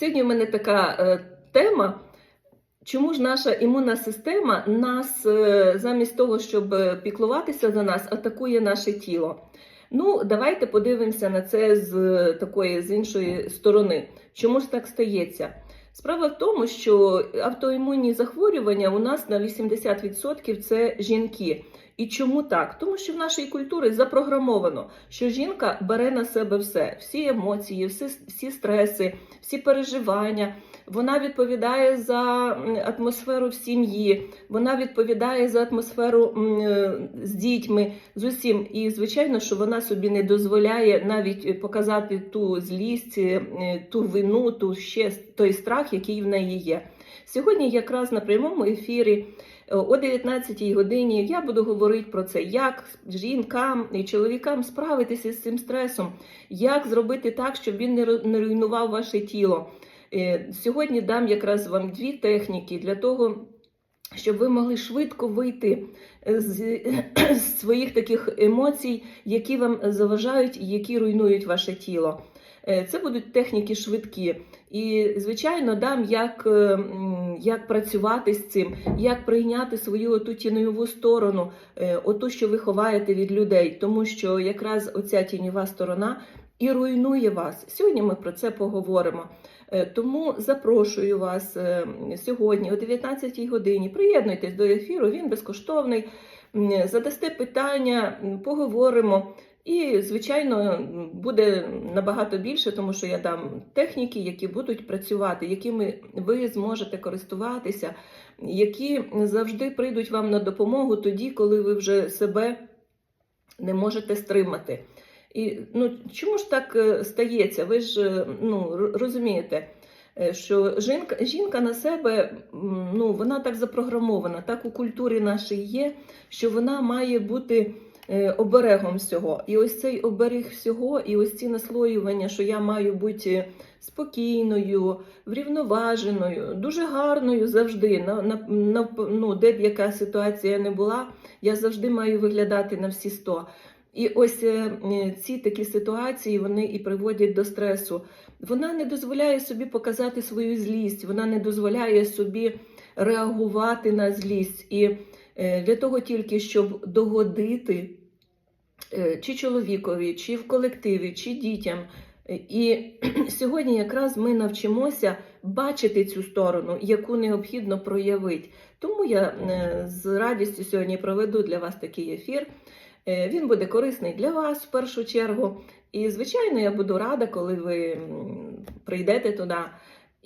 Сьогодні в мене така е, тема. Чому ж наша імунна система нас е, замість того, щоб е, піклуватися за нас, атакує наше тіло? Ну, давайте подивимося на це з е, такої з іншої сторони. Чому ж так стається? Справа в тому, що автоімунні захворювання у нас на 80% це жінки. І чому так? Тому що в нашій культурі запрограмовано, що жінка бере на себе все, всі емоції, всі, всі стреси, всі переживання. Вона відповідає за атмосферу в сім'ї, вона відповідає за атмосферу е, з дітьми, з усім. І звичайно, що вона собі не дозволяє навіть показати ту злість, е, ту вину, ту ще той страх, який в неї є. Сьогодні, якраз на прямому ефірі е, о 19 годині я буду говорити про це, як жінкам і чоловікам справитися з цим стресом, як зробити так, щоб він не руйнував ваше тіло. Е, Сьогодні дам якраз вам дві техніки для того, щоб ви могли швидко вийти е, з, своїх таких емоцій, які вам заважають і які руйнують ваше тіло. Е, Це будуть техніки швидкі. І, звичайно, дам, як, як працювати з цим, як прийняти свою оту тіньову сторону, оту, що ви ховаєте від людей, тому що якраз оця тіньова сторона і руйнує вас. Сьогодні ми про це поговоримо. Е, Тому запрошую вас е, сьогодні о 19 годині. Приєднуйтесь до ефіру, він безкоштовний. Задасте питання, поговоримо. І, звичайно, буде набагато більше, тому що я дам техніки, які будуть працювати, якими ви зможете користуватися, які завжди прийдуть вам на допомогу тоді, коли ви вже себе не можете стримати. І ну, чому ж так е, стається? Ви ж е, ну, розумієте, е, що жінка, жінка на себе ну, вона так запрограмована, так у культурі нашій є, що вона має бути оберегом всього. І ось цей оберіг всього, і ось ці наслоювання, що я маю бути спокійною, врівноваженою, дуже гарною завжди. На, на, на, ну, де б яка ситуація не була, я завжди маю виглядати на всі сто. І ось е, ці такі ситуації вони і приводять до стресу. Вона не дозволяє собі показати свою злість, вона не дозволяє собі реагувати на злість. І е, для того тільки, щоб догодити е, чи чоловікові, чи в колективі, чи дітям. І сьогодні якраз ми навчимося бачити цю сторону, яку необхідно проявити. Тому я з радістю сьогодні проведу для вас такий ефір. Е, Він буде корисний для вас в першу чергу. І, звичайно, я буду рада, коли ви прийдете туди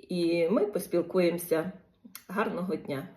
і ми поспілкуємося. Гарного дня!